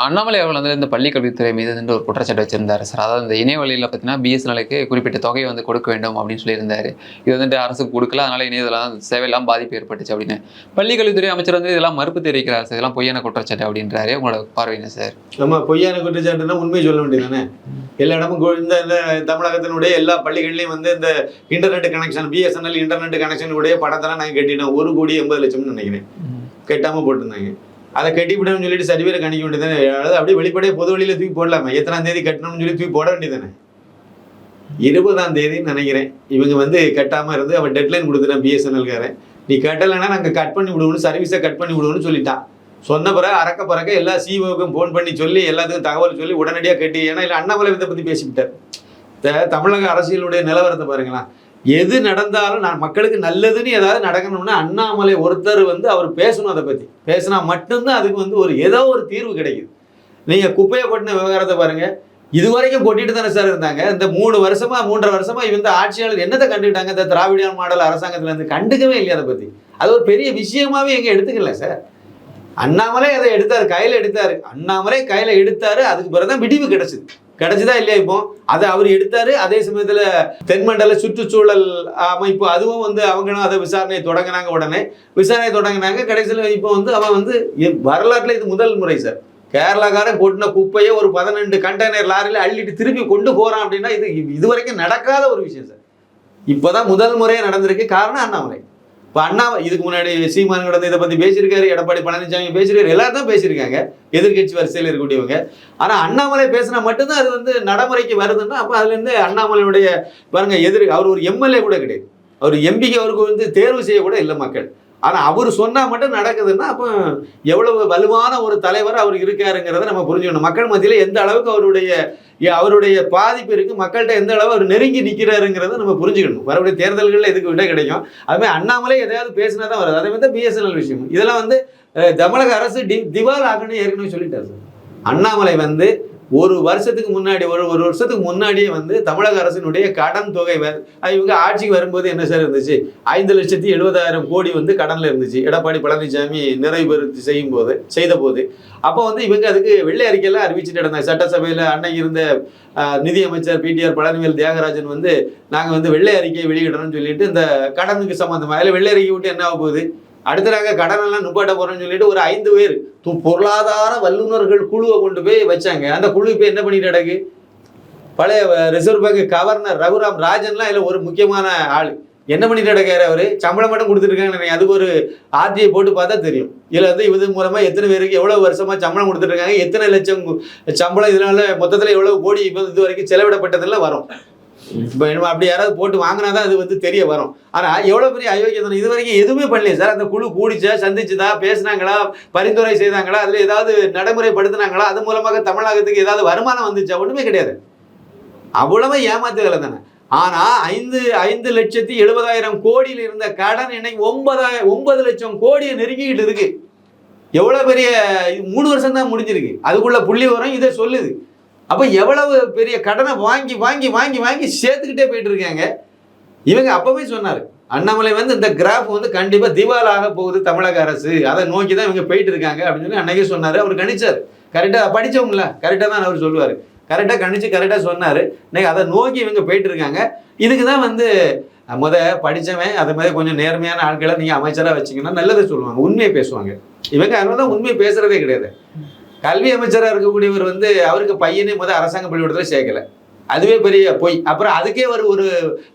அண்ணாமலை அவர்கள் வந்து இந்த பள்ளிக்கல்வித்துறை மீது வந்து ஒரு குற்றச்சாட்டு வச்சிருந்தாரு. சார் அதாவது இந்த இணையவழியில் பார்த்தீங்கன்னா பிஎஸ்என்எலுக்கு குறிப்பிட்ட தொகையை வந்து கொடுக்க வேண்டும் அப்படின்னு சொல்லியிருந்தாரு. இது வந்துட்டு அரசுக்கு கொடுக்கல. அதனால இணையதளம் சேவையெல்லாம் பாதிப்பு ஏற்பட்டுச்சு அப்படின்னு. பள்ளிக்கல்வித்துறை அமைச்சர் வந்து இதெல்லாம் மறுப்பு தெரிவிக்கிறார் சார். இதெல்லாம் பொய்யான குற்றச்சாட்டு அப்படின்றாரு. உங்களோட பார்வையின சார்? நம்ம பொய்யான குற்றச்சாட்டுனா உண்மை சொல்ல வேண்டியதானே எல்லா இடமும் இந்த இந்த தமிழகத்தினுடைய எல்லா பள்ளிகள்லையும் வந்து இந்த internet connection BSNL internet connection உடைய படத்தெல்லாம் நாங்கள் கட்டிட்டோம். ஒரு கோடி எண்பது லட்சம்னு நினைக்கிறேன். கெட்டாமல் போட்டிருந்தாங்க. அதை கட்டிவிடணும்னு சொல்லிட்டு சர்டிஃபிகேட் கணிக்க வேண்டியதானே அதாவது அப்படியே வெளிப்படையே பொது வழியில் தூக்கி போடலாமே. எத்தனாம் தேதி கட்டணும்னு சொல்லி தூக்கி போட வேண்டியதானே இருபதாம் தேதின்னு நினைக்கிறேன். இவங்க வந்து கட்டாமல் இருந்து அவன் டெட்லைன் கொடுத்துட்டான் பிஎஸ்என்எல்காரன் நீ கட்டலைன்னா நாங்கள் கட் பண்ணி விடுவோம்னு சர்வீஸை கட் பண்ணி விடுவோம்னு சொல்லிட்டான். சொன்ன பிறகு அறக்க பிறக்க எல்லா சிஓக்கும் ஃபோன் பண்ணி சொல்லி எல்லாத்துக்கும் தகவல் சொல்லி உடனடியாக கட்டி ஏன்னா இல்லை அண்ணாமலை இதை பற்றி பேசிவிட்டார். தமிழக அரசியலுடைய நிலவரத்தை பாருங்களேன். எது நடந்தாலும் நான் மக்களுக்கு நல்லதுன்னு ஏதாவது நடக்கணும்னா அண்ணாமலை ஒருத்தர் வந்து அவர் பேசணும் அதை பற்றி பேசினா மட்டும்தான் அதுக்கு வந்து ஒரு ஏதோ ஒரு தீர்வு கிடைக்குது. நீங்கள் குப்பையை கொட்டின விவகாரத்தை பாருங்கள் இது வரைக்கும் கொட்டிட்டு தானே சார் இருந்தாங்க. இந்த மூணு வருஷமா மூன்றரை வருஷமா இவங்க ஆட்சியாளர் என்னத்தை கண்டுக்கிட்டாங்க இந்த திராவிடியான் மாடல் அரசாங்கத்துல இருந்து கண்டுக்கவே இல்லையா அதை பத்தி? அது ஒரு பெரிய விஷயமாவே எங்க எடுத்துக்கல சார். அண்ணாமலை அதை எடுத்தாரு கையில எடுத்தாரு. அண்ணாமலை கையில எடுத்தாரு அதுக்கு பிறகுதான் விடிவு கிடைச்சது. கிடைச்சதா இல்லையா இப்போ? அதை அவர் எடுத்தாரு. அதே சமயத்துல தென்மண்டல சுற்றுச்சூழல் அமைப்பு அதுவும் வந்து அவங்களும் அதை விசாரணையை தொடங்கினாங்க உடனே. விசாரணை தொடங்கினாங்க. கடைசியில் இப்போ வந்து அவன் வந்து வரலாற்றில் வரலாற்றுல இது முதல் முறை சார். கேரளாக்காரன் கொட்டின குப்பையை ஒரு பதினெண்டு கண்டெய்னர் லாரியில் அள்ளிட்டு திருப்பி கொண்டு போறான் அப்படின்னா இது இது வரைக்கும் நடக்காத ஒரு விஷயம் சார். இப்போதான் முதல் முறையாக நடந்திருக்கு. காரணம் அண்ணாமலை. இப்போ அண்ணா இதுக்கு முன்னாடி சீமான் கடந்து இதை பற்றி பேசியிருக்காரு எடப்பாடி பழனிசாமி பேசியிருக்காரு எல்லாரும் தான் பேசியிருக்காங்க எதிர்க்கட்சி வரிசையில் இருக்கக்கூடியவங்க. ஆனால் அண்ணாமலை பேசினா மட்டும்தான் அது வந்து நடைமுறைக்கு வருதுன்னா அப்போ அதுலேருந்து அண்ணாமலையுடைய பாருங்கள் எதிர் அவர் ஒரு எம்எல்ஏ கூட கிடையாது. அவர் எம்பிக்கு அவருக்கு வந்து தேர்வு செய்ய கூட இல்லை மக்கள். ஆனால் அவர் சொன்னால் மட்டும் நடக்குதுன்னா அப்போ எவ்வளவு வலுவான ஒரு தலைவர் அவர் இருக்காருங்கிறத நம்ம புரிஞ்சுக்கணும். மக்கள் மத்தியில் எந்த அளவுக்கு அவருடைய அவருடைய பாதிப்பு இருக்குது மக்கள்கிட்ட எந்த அளவு அவர் நெருங்கி நிற்கிறாருங்கிறத நம்ம புரிஞ்சுக்கணும். வரக்கூடிய தேர்தல்களில் இதுக்கு விட கிடைக்கும்? அதுமாதிரி அண்ணாமலை எதையாவது பேசினா தான் வராது அதே மாதிரி தான் பிஎஸ்என்எல் விஷயம். இதெல்லாம் வந்து தமிழக அரசு டி திவால் ஆகணும்னு ஏற்கனவே சொல்லிட்டாரு. சார் அண்ணாமலை வந்து ஒரு வருஷத்துக்கு முன்னாடி ஒரு ஒரு வருஷத்துக்கு முன்னாடியே வந்து தமிழக அரசினுடைய கடன் தொகை இவங்க ஆட்சிக்கு வரும்போது என்ன சார் இருந்துச்சு? ஐந்து லட்சத்தி எழுபதாயிரம் கோடி வந்து கடனில் இருந்துச்சு. எடப்பாடி பழனிசாமி நிறைவுபெறுத்து செய்யும் போது செய்த போது அப்போ வந்து இவங்க அதுக்கு வெள்ளை அறிக்கையெல்லாம் அறிவிச்சுட்டு இருந்தாங்க சட்டசபையில் அன்னைக்கு இருந்த நிதியமைச்சர் பிடிஆர் பழனிவேல் தியாகராஜன் வந்து நாங்கள் வந்து வெள்ளை அறிக்கையை வெளியிடணும்னு சொல்லிட்டு இந்த கடனுக்கு சம்மந்தமாக அதில் வெள்ளை அறிக்கை விட்டு என்ன ஆக போகுது? அடுத்த நாங்க கடன் எல்லாம் நுப்பாட்ட போறோம்னு சொல்லிட்டு ஒரு ஐந்து பேர் பொருளாதார வல்லுநர்கள் குழுவை கொண்டு போய் வச்சாங்க. அந்த குழு இப்போ என்ன பண்ணிட்டு கிடக்கு? பழைய ரிசர்வ் பேங்க் கவர்னர் ரகுராம் ராஜன்லாம் இதில் ஒரு முக்கியமான ஆள். என்ன பண்ணிட்டு கிடக்காரு அவரு? சம்பளம் மட்டும் கொடுத்துருக்காங்க அதுக்கு ஒரு ஆர்டிஐ போட்டு பார்த்தா தெரியும். இதில் வந்து இது மூலமா எத்தனை பேருக்கு எவ்வளவு வருஷமா சம்பளம் கொடுத்துருக்காங்க எத்தனை லட்சம் சம்பளம் இதனால மொத்தத்தில் எவ்வளவு கோடி இப்போ இது வரைக்கும் செலவிடப்பட்டதெல்லாம் வரும். இப்போ என்னமோ அப்படி யாராவது போட்டு வாங்கினா தான் அது வந்து தெரிய வரும். ஆனால் எவ்வளோ பெரிய அயோக்கியத்தனம்? இது வரைக்கும் எதுவுமே பண்ணலையே சார். அந்த குழு கூடிச்சா சந்திச்சுதா பேசினாங்களா பரிந்துரை செய்தாங்களா அதில் ஏதாவது நடைமுறைப்படுத்தினாங்களா அது மூலமாக தமிழகத்துக்கு ஏதாவது வருமானம் வந்துச்சா? ஒன்றுமே கிடையாது. அவ்வளவு ஏமாத்துகளை தானே. ஆனால் ஐந்து ஐந்து லட்சத்தி எழுபதாயிரம் கோடியில் இருந்த கடன் இன்னைக்கு ஒன்பதாயிரம் ஒன்பது லட்சம் கோடியை நெருங்கிக்கிட்டு இருக்கு. எவ்வளோ பெரிய மூணு வருஷம் தான் முடிஞ்சிருக்கு. அதுக்குள்ள புள்ளி வரும் இதை சொல்லுது. அப்போ எவ்வளவு பெரிய கடனை வாங்கி வாங்கி வாங்கி வாங்கி சேர்த்துக்கிட்டே போயிட்டு இருக்காங்க இவங்க அப்பவே சொன்னார் அண்ணாமலை வந்து இந்த கிராஃப் வந்து கண்டிப்பாக திவாலாக போகுது தமிழக அரசு. அதை நோக்கி தான் இவங்க போயிட்டு இருக்காங்க அப்படின்னு சொல்லி அன்னைக்கே சொன்னார் அவர் கணிச்சார். கரெக்டாக படித்தவங்கள கரெக்டாக தான் அவர் சொல்லுவார். கரெக்டாக கணிச்சு கரெக்டாக சொன்னார். இன்னைக்கு அதை நோக்கி இவங்க போயிட்டு இருக்காங்க இதுக்கு தான் வந்து முத படித்தவன் அது மாதிரி கொஞ்சம் நேர்மையான ஆட்களை நீங்கள் அமைச்சராக வச்சிங்கன்னா நல்லதை சொல்லுவாங்க உண்மையை பேசுவாங்க. இவங்க அதனால தான் உண்மையை பேசுகிறதே கிடையாது. கல்வி அமைச்சராக இருக்கக்கூடியவர் வந்து அவருக்கு பையனே முதல் அரசாங்க பள்ளிக்கூடத்தில் சேர்க்கல. அதுவே பெரிய பொய். அப்புறம் அதுக்கே ஒரு ஒரு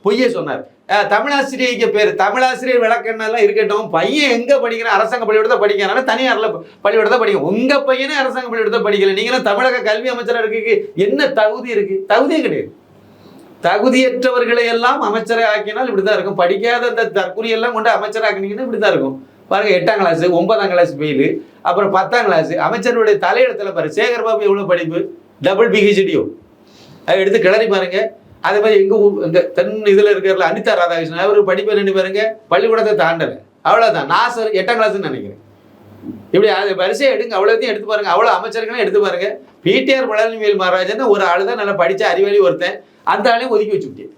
பொய்யை சொன்னார். தமிழாசிரியைக்கு பேர் தமிழாசிரியர் விளக்கண்ணெல்லாம் இருக்கட்டும் பையன் எங்கே படிக்கிறான் அரசாங்க பள்ளிக்கூடத்தை படிக்கிறானா தனியாரில் பள்ளிக்கூடத்தை படிக்கும் உங்கள் பையனே அரசாங்க பள்ளிக்கூடத்தை படிக்கல. நீங்களும் தமிழக கல்வி அமைச்சராக இருக்கு என்ன தகுதி இருக்குது தகுதியே கிடையாது. தகுதியற்றவர்களை எல்லாம் அமைச்சரை ஆக்கினால் இப்படி தான் இருக்கும். படிக்காத அந்த தற்கொலை எல்லாம் கொண்டு அமைச்சராக்கினீங்கன்னு இப்படி தான் இருக்கும். பாருங்க எட்டாம் கிளாஸ் ஒன்பதாம் கிளாஸ் ஃபெயிலு அப்புறம் பத்தாம் கிளாஸ் அமைச்சருடைய தலையிடத்தில் பாரு சேகர் பாபு படிப்பு? டபுள் பிஹெச்டியோ அதை எடுத்து கிளறி பாருங்க. அதே மாதிரி எங்கள் இந்த தென் இதில் இருக்கிறல அனிதா ராதாகிருஷ்ணன் அவர் படிப்பு என்ன பாருங்க பள்ளிக்கூடத்தை தாண்டலை. அவ்வளோதான் நான் சார் எட்டாம் கிளாஸ்ன்னு நினைக்கிறேன். இப்படி அது வரிசையை எடுங்க அவ்வளோத்தையும் எடுத்து பாருங்க. அவ்வளோ அமைச்சர்களையும் எடுத்து பாருங்க. பிடிஆர் பழனிவேல் மகாராஜன் ஒரு ஆள் தான் நல்லா படித்த அறிவாளி ஒருத்தன். அந்த ஆளையும் ஒதுக்கி வச்சுக்கிட்டேன்.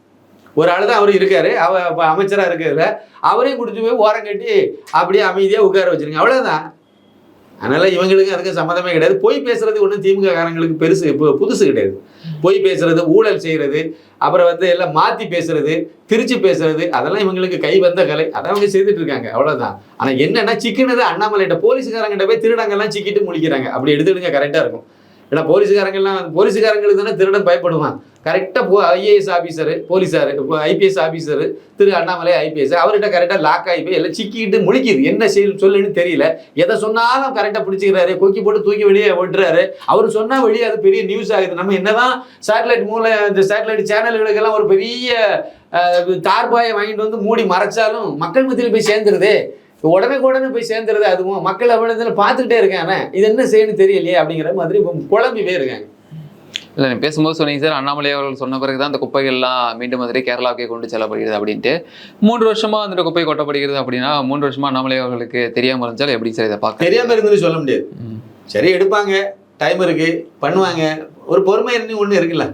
ஒரு ஆள் தான் அவர் இருக்காரு. அவ அமைச்சராக அமைச்சரா அவரையும் குடிச்சு போய் ஓரம் கட்டி அப்படியே அமைதியாக உட்கார வச்சிருங்க. அவ்வளோதான் அதனால இவங்களுக்கு அதுக்கு சம்மந்தமே கிடையாது. பொய் பேசுறது ஒன்றும் திமுக காரங்களுக்கு பெருசு இப்போ புதுசு கிடையாது. பொய் பேசுறது ஊழல் செய்யறது அப்புறம் வந்து எல்லாம் மாத்தி பேசுறது திருச்சி பேசுறது அதெல்லாம் இவங்களுக்கு கை வந்த கலை. அதான் அவங்க செய்துட்டு இருக்காங்க. அவ்வளவுதான். ஆனா என்னன்னா சிக்கினது அண்ணாமலைகிட்ட போலீஸ்காரங்கிட்ட போய் திருடங்கள்லாம் சிக்கிட்டு முழிக்கிறாங்க. அப்படி எடுத்துடுங்க கரெக்டா இருக்கும். ஏன்னா போலீஸ்காரங்கெல்லாம் போலீஸ்காரங்களுக்கு தானே திருடன் பயப்படுவான். கரெக்டாக போ ஐஏஎஸ் ஆஃபீஸரு போலீஸார் ஐபிஎஸ் ஆஃபீஸரு திரு அண்ணாமலை ஐபிஎஸ் அவர்கிட்ட கரெக்டாக லாக் ஆகி போய் எல்லாம் சிக்கிட்டு முழிக்குது. என்ன செய்ய சொல்லுன்னு தெரியல. எதை சொன்னாலும் கரெக்டாக பிடிச்சிக்கிறாரு. கொக்கி போட்டு தூக்கி வெளியே விட்டுறாரு அவர் சொன்னால் வெளியே அது பெரிய நியூஸ் ஆகுது. நம்ம என்னதான் சேட்டலைட் மூலம் இந்த சேட்டலைட் சேனல்களுக்கெல்லாம் ஒரு பெரிய தார்பாயை வாங்கிட்டு வந்து மூடி மறைச்சாலும் மக்கள் மத்தியில் போய் சேர்ந்துருதே. உடனே உடனே போய் சேர்ந்துருது அதுவும். மக்கள் அவ்வளோ பார்த்துக்கிட்டே இருக்காங்க இது என்ன செய்யணும் தெரியலையே அப்படிங்கிற மாதிரி குழம்பி போயிருக்காங்க. இல்லை நீ பேசும்போது சொன்னீங்க சார். அண்ணாமலை அவர்கள் சொன்ன பிறகு தான் அந்த குப்பைகள்லாம் மீண்டும் மதுரை கேரளாவுக்கே கொண்டு செல்லப்படுகிறது அப்படின்ட்டு. மூன்று வருஷமா வந்துட்டு குப்பை கொட்டப்படுகிறது அப்படின்னா மூன்று வருஷமா அண்ணாமலை அவர்களுக்கு தெரியாம இருந்தாலும் எப்படி சார் இதை பார்க்க தெரியாம இருந்துன்னு சொல்ல முடியாது. சரி எடுப்பாங்க. டைம் இருக்கு. பண்ணுவாங்க. ஒரு பொறுமை என்ன ஒண்ணு இருக்குல்ல.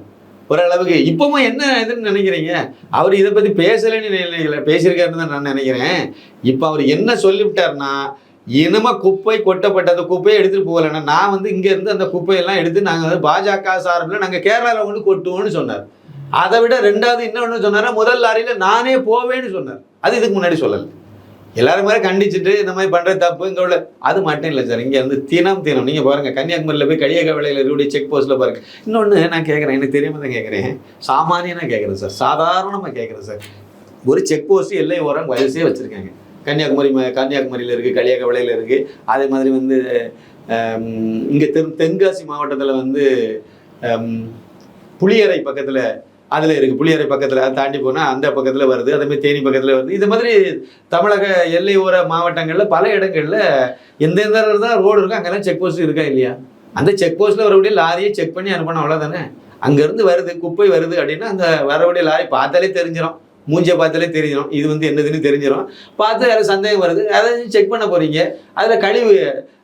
ஓரளவுக்கு இப்பவும் என்ன இதுன்னு நினைக்கிறீங்க? அவர் இதை பத்தி பேசலைன்னு நினைக்கல. பேசியிருக்காருன்னு தான் நான் நினைக்கிறேன். இப்போ அவர் என்ன சொல்லிவிட்டாருன்னா இனிமே குப்பை கொட்டப்பட்ட அந்த குப்பையை எடுத்துகிட்டு போகலைன்னா நான் வந்து இங்கேருந்து அந்த குப்பையெல்லாம் எடுத்து நாங்கள் வந்து பாஜக சார்பில் நாங்கள் கேரளாவில் கொண்டு கொட்டுவோம்னு சொன்னார். அதை விட ரெண்டாவது இன்னொன்று சொன்னார் முதல் லாரியில் நானே போவேன்னு சொன்னார். அது இதுக்கு முன்னாடி சொல்லலை. எல்லாரும் மாதிரி கண்டிச்சுட்டு இந்த மாதிரி பண்ணுற தப்பு இங்கே உள்ள. அது மட்டும் இல்லை சார் இங்கே வந்து தினம் தினம் நீங்கள் பாருங்கள் கன்னியாகுமரியில் போய் கடியக்கவலையில் இருக்கக்கூடிய செக் போஸ்ட்டில் பாருங்க. இன்னொன்று நான் கேட்குறேன் எனக்கு தெரியாமல் தான் கேட்குறேன் சாமானியம் நான் கேட்குறேன் சார் சாதாரணமாக கேட்குறேன் சார். ஒரு செக் போஸ்ட்டு எல்லை ஓரம் வயசே வச்சுருக்காங்க. கன்னியாகுமரி கன்னியாகுமரியில் இருக்குது இருக்கு. இருக்குது அதே மாதிரி வந்து இங்கே தென் தென்காசி மாவட்டத்தில் வந்து புளியறை புளியரை அதில் இருக்குது புளியறை புளியரை அதை தாண்டி போனால் அந்த பக்கத்தில் வருது. அதேமாதிரி தேனி பக்கத்தில் வருது. இது மாதிரி தமிழக எல்லையோர மாவட்டங்களில் பல இடங்களில் எந்தெந்த தான் ரோடு இருக்கோ அங்கெல்லாம் செக் போஸ்ட் இருக்கா இல்லையா? அந்த செக் போஸ்ட்டில் வரக்கூடிய லாரியை செக் பண்ணி அனுப்பணும் அவ்வளோதானே அங்கேருந்து வருது குப்பை வருது அப்படின்னா அந்த வரக்கூடிய லாரி பார்த்தாலே தெரிஞ்சிடும் மூஞ்சை பார்த்தாலே தெரிஞ்சிடும் இது வந்து என்னதுன்னு தெரிஞ்சிடும் பார்த்து அதில் சந்தேகம் வருது. அதை செக் பண்ண போகிறீங்க அதில் கழிவு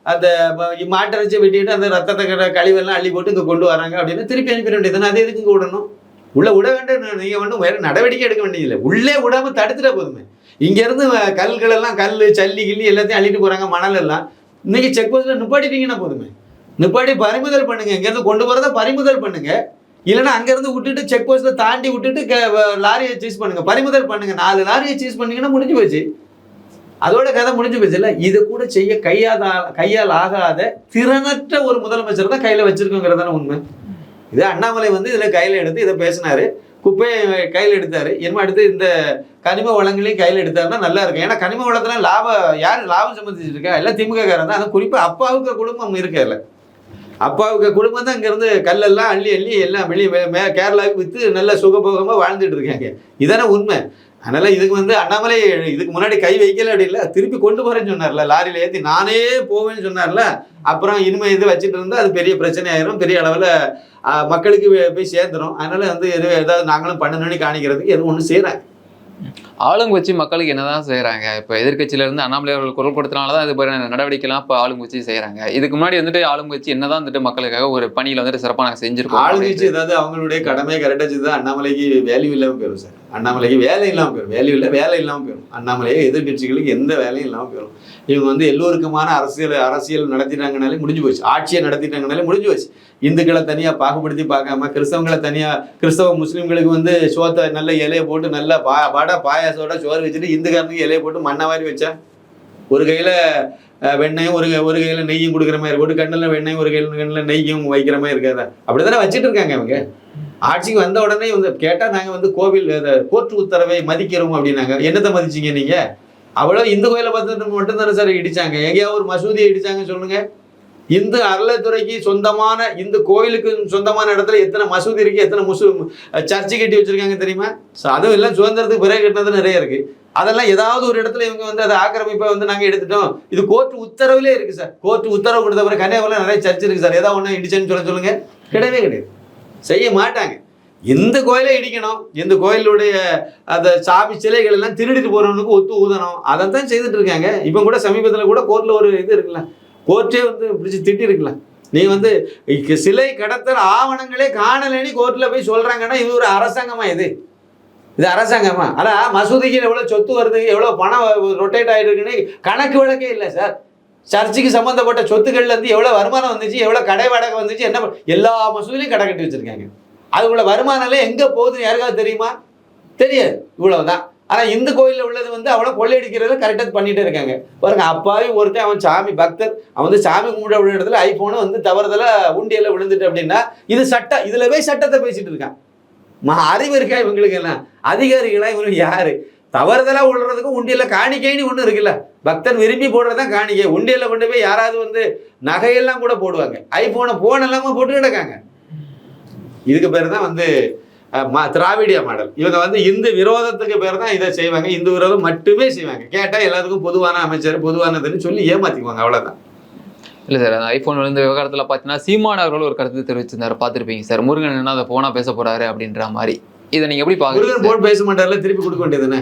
அந்த மாட்டை மாட்டிறைச்சி வெட்டிட்டு அந்த ரத்தத்தை கட- கழிவெல்லாம் அள்ளி போட்டு இங்கே கொண்டு வராங்க அப்படின்னு திருப்பி அனுப்பிட வேண்டியது அது எதுக்கு இங்கே விடணும்? உள்ளே விட வேண்டும். நீங்கள் வந்து வேற நடவடிக்கை எடுக்க வேண்டியதில்லை. உள்ளே விடாம தடுத்துட்டா போதுமே. இங்கேருந்து கல்களெல்லாம் கல்கள் எல்லாம் கல் சல்லி கிள்ளி எல்லாத்தையும் அள்ளிட்டு போகிறாங்க மணல் எல்லாம். இன்றைக்கி செக் போஸ்ட்டில் நிப்பாட்டிட்டீங்கன்னா போதுமே. நிப்பாட்டி பறிமுதல் பண்ணுங்கள் இங்கேருந்து கொண்டு போகிறத பறிமுதல் பண்ணுங்கள் இல்லைன்னா அங்கேருந்து விட்டுட்டு செக் போஸ்ட்டில் தாண்டி விட்டுட்டு க- லாரியை சீஸ் பண்ணுங்கள் பறிமுதல் பண்ணுங்கள் நாலு லாரியை சீஸ் பண்ணிங்கன்னா முடிஞ்சு போச்சு. அதோட கதை முடிஞ்சு போச்சு இல்லை? இதை கூட செய்ய கையாத கையால் ஆகாத திறனற்ற ஒரு முதலமைச்சர் தான் கையில் வச்சுருக்கோங்கிறதான உண்மை. இது அண்ணாமலை வந்து இதில் கையில் எடுத்து இதை பேசினாரு. குப்பையை கையில் எடுத்தார். இனிமே அடுத்து இந்த கனிம வளங்களையும் கையில் எடுத்தாருன்னா நல்லா இருக்கும். ஏன்னா கனிம வளத்தில் லாபம் யார் லாபம் சம்பந்திச்சிட்டு எல்லாம் திமுக காரன் தான். அது குறிப்பாக அப்பாவுக்கு குடும்பம் இருக்கல அப்பாவுக்கு குடும்பம் தான் இங்கேருந்து கல்லெல்லாம் அள்ளி அள்ளி எல்லாம் வெளியே மே- கேரளாவுக்கு விற்று நல்ல சுகபோகமாக வாழ்ந்துட்டு இருக்காங்க. இதானே உண்மை. அதனால் இதுக்கு வந்து அண்ணாமலை இதுக்கு முன்னாடி கை வைக்கல அப்படி இல்லை திருப்பி கொண்டு போகிறேன்னு சொன்னார்ல லாரியில் ஏற்றி நானே போவேன்னு சொன்னார்ல அப்புறம் இனிமே இது வச்சுட்டு இருந்தால் அது பெரிய பிரச்சனை ஆயிரும் பெரிய அளவில் மக்களுக்கு போய் சேர்ந்துரும். அதனால் வந்து எது ஏதாவது நாங்களும் பண்ணணும்னு காணிக்கிறதுக்கு எதுவும் ஒன்று செய்யறாங்க ஆளுங்கட்சி மக்களுக்கு என்னதான் செய்றாங்க? இப்போ எதிர்க்கட்சியில இருந்து அண்ணாமலை அவர்கள் குரல் கொடுத்தனால தான் இது போல நடவடிக்கைலாம் இப்போ ஆளுங்கட்சி செய்றாங்க. இதுக்கு முன்னாடி வந்துட்டு ஆளுங்கட்சி என்னதான் வந்துட்டு மக்களுக்காக ஒரு பணியில வந்துட்டு சிறப்பா நாங்க செஞ்சிருக்கோம் ஆளுங்கட்சி ஏதாவது அவங்களுடைய கடமையை கரெக்டாக செய்தா அண்ணாமலைக்கு வேல்யூ இல்லாமல் போயிடும் சார். அண்ணாமலைக்கு வேலை இல்லாமல் போயிடும் வேலையும் இல்லை வேலை இல்லாமல் போயிடும் அண்ணாமலையே எதிர்கட்சிகளுக்கு எந்த வேலையும் இல்லாமல் போயிடும் இவங்க வந்து எல்லோருக்குமான அரசியல் அரசியல் நடத்திட்டாங்கனாலே முடிஞ்சு போச்சு. ஆட்சியை நடத்திட்டாங்கனாலே முடிஞ்சு போச்சு. இந்துக்களை தனியாக பாகுபடுத்தி பார்க்காம கிறிஸ்தவங்களை தனியாக கிறிஸ்தவ முஸ்லீம்களுக்கு வந்து சோத்தை நல்ல இலையை போட்டு நல்லா பா வடை பாயாசோட சோறு வச்சுட்டு இந்துக்காரனுக்கு இலையை போட்டு மண்ணை வாரி வச்சா? ஒரு கையில் வெண்ணையும் ஒரு ஒரு கையில் நெய்யும் கொடுக்குற மாதிரி ஒரு கண்ணில் வெண்ணையும் ஒரு கையில் கண்ணில் நெய்யும் வைக்கிற மாதிரி இருக்காதா? அப்படி தானே வச்சுட்டு இருக்காங்க அவங்க ஆட்சிக்கு வந்த உடனே வந்து கேட்டால் நாங்கள் வந்து கோவில் கோர்ட்டு உத்தரவை மதிக்கிறோம் அப்படின்னாங்க. என்னத்தை மதிச்சீங்க நீங்கள் அவ்வளோ இந்து கோயிலை பார்த்து மட்டும்தானே சார் இடித்தாங்க எங்கேயாவது ஒரு மசூதியை இடித்தாங்கன்னு சொல்லுங்கள் இந்து அறளைத்துறைக்கு சொந்தமான இந்து கோயிலுக்கு சொந்தமான இடத்துல எத்தனை மசூதி இருக்குது எத்தனை முசு சர்ச்சு கட்டி வச்சுருக்காங்க தெரியுமா? ஸோ அதுவும் எல்லாம் சுதந்திரத்துக்கு பிறகு கட்டினது நிறைய இருக்குது அதெல்லாம் ஏதாவது ஒரு இடத்துல இவங்க வந்து அதை ஆக்கிரமிப்பை வந்து நாங்கள் எடுத்துட்டோம். இது கோர்ட் உத்தரவுலேயே இருக்குது சார். கோர்ட் உத்தரவு கொடுத்த பிறகு கன்னியாகுமரியில் நிறைய சர்ச் இருக்குது சார். ஏதாவது ஒன்று இடிச்சேன்னு சொல்ல சொல்லுங்கள் கிடையவே கிடையாது. செய்ய மாட்டாங்க. இந்த கோயிலை இடிக்கணும் இந்த கோயிலுடைய அந்த சாமி சிலைகள் எல்லாம் திருடிட்டு போறவனுக்கு ஒத்து ஊதணும். அதை தான் செய்துட்டு இருக்காங்க. இப்போ கூட சமீபத்தில் கூட கோர்ட்டில் ஒரு இது இருக்குல்ல கோர்ட்டே வந்து பிடிச்சி திட்டி இருக்கலாம் நீ வந்து சிலை கடத்தல் ஆவணங்களே காணலைன்னு கோர்ட்டில் போய் சொல்றாங்கன்னா இது ஒரு அரசாங்கமா இது? இது அரசாங்கமா? அதான் மசூதிக்கு எவ்வளோ சொத்து வருது எவ்வளோ பணம் ரொட்டேட் ஆகிட்டு இருக்குன்னு கணக்கு வழக்கே இல்லை சார். சர்ச்சுக்கு சம்மந்தப்பட்ட சொத்துக்கள்லேருந்து எவ்வளோ வருமானம் வந்துச்சு எவ்வளோ கடை வாடகை வந்துச்சு என்ன எல்லா மசூதிலையும் கடை கட்டி வச்சுருக்காங்க. அதுக்குள்ள வருமானம்லாம் எங்கே போகுதுன்னு யாருக்காவது தெரியுமா? தெரியாது. இவ்வளவுதான். ஆனால் இந்து கோயிலில் உள்ளது வந்து அவனை கொள்ளையடிக்கிறத கரெக்டாக பண்ணிகிட்டே இருக்காங்க. பாருங்க அப்பாவி ஒருத்தன் அவன் சாமி பக்தர் அவன் வந்து சாமி கும்பிட விட இடத்துல ஐஃபோனு வந்து தவறுதல உண்டியில் விழுந்துட்டு அப்படின்னா இது சட்டம் இதில் போய் சட்டத்தை பேசிகிட்டு இருக்கான். மா அறிவு இருக்கா இவங்களுக்கு எல்லாம் அதிகாரிகளாக இவங்க யார்? தவறுதலா விழுறதுக்கு உண்டியல்ல காணிக்கைன்னு ஒண்ணு இருக்குல்ல. பக்தன் விரும்பி போடுறதுதான் காணிக்கை உண்டியல்ல கொண்டு போய் யாராவது வந்து நகையெல்லாம் கூட போடுவாங்க. ஐபோனை போன் எல்லாமே போட்டு கிடக்காங்க. இதுக்கு பேர் தான் வந்து திராவிடிய மாடல். இவங்க வந்து இந்து விரோதத்துக்கு பேர் தான் இதை செய்வாங்க. இந்து விரோதம் மட்டுமே செய்வாங்க. கேட்டா எல்லாத்துக்கும் பொதுவான அமைச்சர் பொதுவானதுன்னு சொல்லி ஏமாத்திக்குவாங்க. அவ்வளவுதான். இல்லை சார் அந்த ஐஃபோன் விழுந்த விவகாரத்தில் பார்த்தீங்கன்னா சீமான் அவர்கள் ஒரு கருத்து தெரிவிச்சிருந்தாரு. பார்த்துருப்பீங்க சார். முருகன் என்ன அதை போனா பேச போறாரு அப்படின்ற மாதிரி. இதை நீங்க எப்படி முருகன் பாக்குறீங்க போன் பேச மாட்டார்ல திருப்பி கொடுக்க வேண்டியதுதானே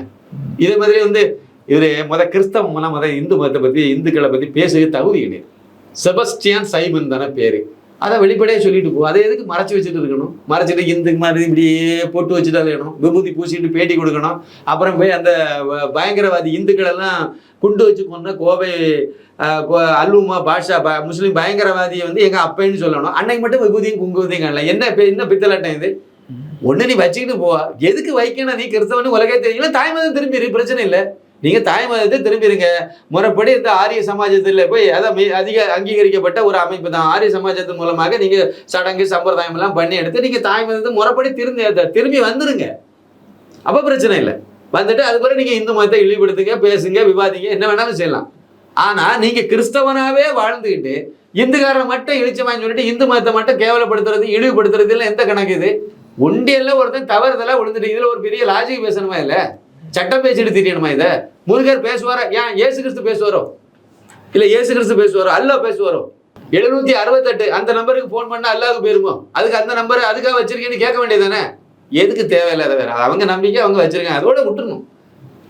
இதே மாதிரி வந்து இவர் முத கிறிஸ்தவம்லாம் முத இந்து மதத்தை பற்றி இந்துக்களை பற்றி பேசவே தகுதி கிடையாது செபஸ்டியான் சைமன் தானே பேர். அதை வெளிப்படையாக சொல்லிட்டு போ அதை எதுக்கு மறைச்சி வச்சுட்டு இருக்கணும்? மறைச்சிட்டு இந்து மாதிரி இப்படியே போட்டு வச்சுட்டாலே வேணும் விபூதி பூசிட்டு பேட்டி கொடுக்கணும். அப்புறம் போய் அந்த பயங்கரவாதி இந்துக்களெல்லாம் குண்டு வச்சு கொண்ட கோவை கோ- அல்லுமா பாஷா ப முஸ்லீம் பயங்கரவாதியை வந்து எங்கள் அப்பைன்னு சொல்லணும். அன்னைக்கு மட்டும் விபூதியும் குங்குவதையும் காணல. என்ன என்ன பித்தலாட்டம் இது? ஒண்ணு நீ வச்சுக்கிட்டு போவா எதுக்கு வைக்கணும் நீ கிறிஸ்தவனு உலகே தெரியும் தாய்மதம் திரும்பி திரும்பிடு பிரச்சனை இல்லை. நீங்க தாய்மதத்தை திரும்பிடுங்க முறைப்படி இந்த ஆரிய சமாஜத்தில் போய் அதை அதிக அங்கீகரிக்கப்பட்ட ஒரு அமைப்பு தான். ஆரிய சமாஜத்தின் மூலமாக நீங்க சடங்கு சம்பிரதாயம் எல்லாம் பண்ணி எடுத்து நீங்க தாய்மதத்தை முறைப்படி திரும்பி திரும்பி வந்துருங்க. அப்ப பிரச்சனை இல்லை. வந்துட்டு அதுக்கப்புறம் நீங்கள் நீங்க இந்து மதத்தை இழிவுபடுத்துங்க பேசுங்க விவாதிங்க என்ன வேணாலும் செய்யலாம். ஆனா நீங்க கிறிஸ்தவனாவே வாழ்ந்துக்கிட்டு இந்துக்காரனை மட்டும் இழிச்சமான்னு சொல்லிட்டு இந்து மதத்தை மட்டும் கேவலப்படுத்துறது இழிவுபடுத்துறது எந்த கணக்கு இது? உண்டியல்ல ஒருத்தன் தவறுதலா விழுந்துட்டு இதுல ஒரு பெரிய லாஜிக் பேசணுமா இல்ல? சட்டம் பேசிட்டு தெரியணுமா இத? முருகர் பேசுவாரா? ஏன் இயேசு கிறிஸ்து பேசுவாரோ? இல்ல இயேசு கிறிஸ்து பேசுவாரோ? அல்லாஹ் பேசுவாரோ? எழுநூத்தி அறுபத்தெட்டு அந்த நம்பருக்கு ஃபோன் பண்ணா அல்லாவுக்கு போயிருமோ அதுக்கு அந்த நம்பர் அதுக்காக வச்சிருக்கேன்னு கேட்க வேண்டியதானே எதுக்கு தேவையில்லாத வேற? அவங்க நம்பிக்கை அவங்க வச்சிருக்காங்க. அதோட விட்டுணும்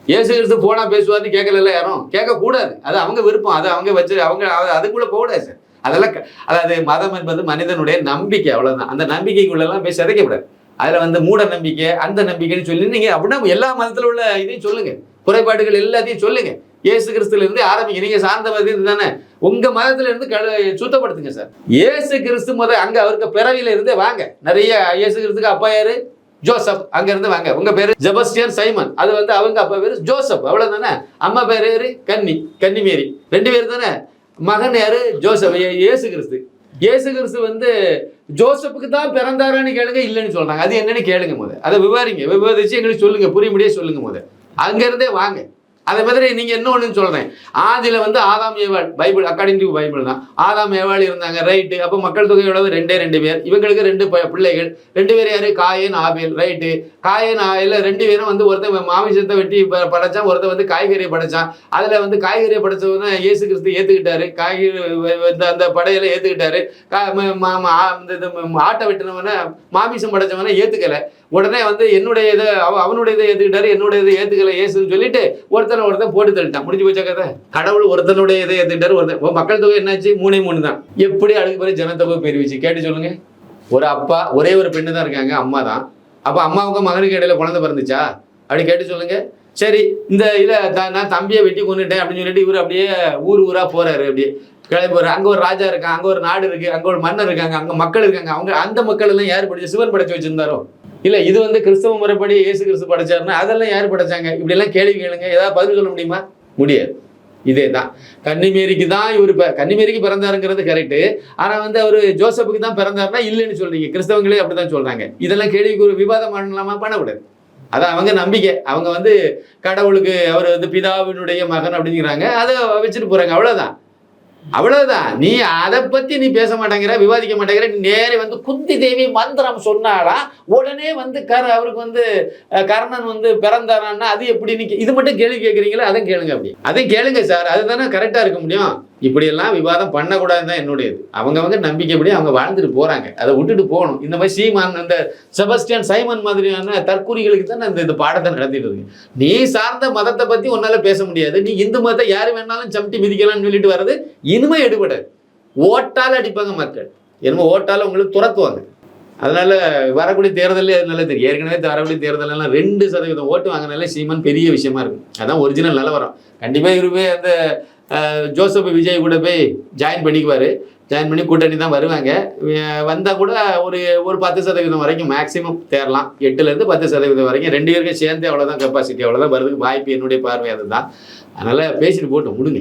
இயேசு கிறிஸ்து போனா பேசுவார்னு கேட்கல யாரும்? கேட்க கூடாது அது அவங்க விருப்பம். அது அவங்க வச்சு அவங்க அதுக்குள்ள போகக்கூடாது சார். அதெல்லாம் க- அதாவது மதம் என்பது மனிதனுடைய நம்பிக்கை அவ்வளவுதான். அந்த நம்பிக்கைக்குள்ளெல்லாம் போய் சிதைக்கப்படாது அதில் வந்து மூட நம்பிக்கை அந்த நம்பிக்கைன்னு சொல்லி நீங்கள் அப்படின்னா எல்லா மதத்தில் உள்ள இதையும் சொல்லுங்க. குறைபாடுகள் எல்லாத்தையும் சொல்லுங்க. இயேசு கிறிஸ்துல இருந்து ஆரம்பிங்க. நீங்க சார்ந்த தானே உங்க மதத்துல இருந்து சுத்தப்படுத்துங்க சார். இயேசு கிறிஸ்து முத அங்க அவருக்கு பிறவியில இருந்தே வாங்க. நிறைய இயேசு கிறிஸ்துக்கு அப்பா யாரு? ஜோசப். அங்க இருந்து வாங்க. உங்க பேரு? ஜெபஸ்டியன் சைமன். அது வந்து அவங்க அப்பா பேரு ஜோசப். அவ்வளவுதானே? அம்மா பேரு கன்னி. கன்னிமேரி. ரெண்டு பேர் தானே? மகன் யாரு? ஜோசப். இயே- இயேசு கிறிஸ்து. இயேசு கிறிஸ்து வந்து ஜோசப்புக்கு தான் பிறந்தாரான்னு கேளுங்க இல்லைன்னு சொல்றாங்க. அது என்னன்னு கேளுங்க போது அதை விவாரிங்க. விவாதிச்சு எங்களுக்கு சொல்லுங்க புரிய முடியாது சொல்லுங்க முத அங்க இருந்தே வாங்க. அதே மாதிரி நீங்க என்ன சொல்கிறேன் சொல்றேன். ஆதியில வந்து ஆதாம் ஏவாள் பைபிள் அக்கார்டிங் டு பைபிள் தான். ஆதாம் ஏவாள் இருந்தாங்க ரைட்டு. அப்போ மக்கள் தொகையோட ரெண்டே ரெண்டு பேர். இவங்களுக்கு ரெண்டு ப- பிள்ளைகள். ரெண்டு பேர் யாரு? Cain Abel right. காயன் ஆ- ரெண்டு பேரும் வந்து ஒருத்தன் மாமிசத்தை வெட்டி ப- படைச்சான் ஒருத்தன் வந்து காய்கறியை படைச்சான். அதில் வந்து காய்கறியை படைச்சவன இயேசு கிறிஸ்து ஏற்றுக்கிட்டாரு காய்கறி இந்த அந்த படையில ஏற்றுக்கிட்டாரு கா- இந்த ஆட்டை வெட்டினவனை மாமிசம் படைச்சவனை ஏற்றுக்கலை உடனே வந்து என்னுடைய இதை அவ- அவனுடைய இதை ஏற்றுக்கிட்டாரு என்னுடைய இதை ஏற்றுக்கலை ஏசுன்னு சொல்லிட்டு ஒருத்தனை ஒருத்தன் போட்டு தள்ளிட்டான். முடிஞ்சு போச்சா கதை? கடவுள் ஒருத்தனுடைய இதை ஏற்றுக்கிட்டாரு ஒருத்தன். மக்கள் தொகை என்னாச்சு? மூணே மூணு தான். எப்படி அழுகு பிறகு ஜனத்தொகை பெருவிச்சு கேட்டு சொல்லுங்க. ஒரு அப்பா ஒரே ஒரு பெண்ணு தான் இருக்காங்க அம்மா தான் அப்போ அம்மாவுக்கும் மகனுக்கு இடையில குழந்தை பிறந்துச்சா? அப்படி கேட்டு சொல்லுங்க. சரி இந்த இதில் த- நான் தம்பியை வெட்டி கொண்டுட்டேன் அப்படின்னு சொல்லிட்டு இவர் அப்படியே ஊர் ஊராக போறாரு அப்படியே. கிளம்பி போறாரு. அங்கே ஒரு ராஜா இருக்கான் அங்கே ஒரு நாடு இருக்கு அங்கே ஒரு மன்னர் இருக்காங்க அங்கே மக்கள் இருக்காங்க. அவங்க அந்த மக்கள் எல்லாம் யார் படிச்சு சிவன் படைச்சு வச்சிருந்தாரோ? இல்லை இது வந்து கிறிஸ்தவ முறைப்படி இயேசு கிறிஸ்து படைச்சாருன்னா அதெல்லாம் யார் படைச்சாங்க? இப்படி எல்லாம் கேள்வி கேளுங்க. ஏதாவது பதில் சொல்ல முடியுமா? முடியாது. இதே தான் கன்னிமேரிக்கு தான் இவர் இப்போ கன்னிமேரிக்கு பிறந்தாருங்கிறது கரெக்டு ஆனால் வந்து அவர் ஜோசப்புக்கு தான் பிறந்தாருன்னா இல்லைன்னு சொல்றீங்க. கிறிஸ்தவங்களே அப்படிதான் சொல்றாங்க. இதெல்லாம் கேள்விக்கு ஒரு விவாதம் பண்ணலாமா? பண்ணக்கூடாது. அதான் அவங்க நம்பிக்கை. அவங்க வந்து கடவுளுக்கு அவர் வந்து பிதாவினுடைய மகன் அப்படிங்கிறாங்க. அதை வச்சுட்டு போறாங்க. அவ்வளோதான் அவ்வளவுதான். நீ அதை பத்தி நீ பேச மாட்டேங்கிற விவாதிக்க மாட்டேங்கிற நீ நேரே வந்து குந்தி தேவி மந்திரம் சொன்னாடா உடனே வந்து கர அவருக்கு வந்து கர்ணன் வந்து பிறந்தாரான்னா அது எப்படி நீ இது மட்டும் கேள்வி கேட்குறீங்களா அதை கேளுங்க அப்படி. அதையும் கேளுங்க சார். அதுதானே கரெக்டா இருக்க முடியும். இப்படியெல்லாம் விவாதம் பண்ணக்கூடாதுன்னு தான் என்னுடையது. அவங்கவங்க நம்பிக்கைப்படி அவங்க வாழ்ந்துட்டு போகிறாங்க அதை விட்டுட்டு போகணும். இந்த மாதிரி சீமான் அந்த செபஸ்டியன் சைமன் மாதிரியான தற்கூரிகளுக்கு தான் இந்த இந்த பாடத்தை நடத்திட்டு இருக்கு. நீ சார்ந்த மதத்தை பற்றி உன்னால் பேச முடியாது. நீ இந்து மதத்தை யார் வேணாலும் சமட்டி மிதிக்கலாம்னு சொல்லிட்டு வர்றது இனிமே எடுபடாது. ஓட்டால் அடிப்பாங்க மக்கள். என்னமோ ஓட்டால் உங்களுக்கு துரத்துவாங்க. அதனால வரக்கூடிய தேர்தலே நல்லா தெரியும் ஏற்கனவே வரக்கூடிய தேர்தல் எல்லாம் ரெண்டு சதவீதம் ஓட்டு வாங்கினாலே சீமான் பெரிய விஷயமா இருக்கும் அதான் ஒரிஜினல் நிலவரம். கண்டிப்பாக இருவே அந்த ஜோசப் விஜய் கூட போய் ஜாயின் பண்ணிக்குவார். ஜாயின் பண்ணி கூட்டணி தான் வருவாங்க. வந்தால் கூட ஒரு ஒரு பத்து சதவீதம் வரைக்கும் மேக்ஸிமம் தேரலாம். எட்டுலேருந்து பத்து சதவீதம் வரைக்கும் ரெண்டு பேருக்கும் சேர்ந்து அவ்வளோதான் கெப்பாசிட்டி அவ்வளோதான் வரதுக்கு வாய்ப்பு என்னுடைய பார்வை அதுதான். அதனால் பேசிட்டு போட்டோம் முடிங்க.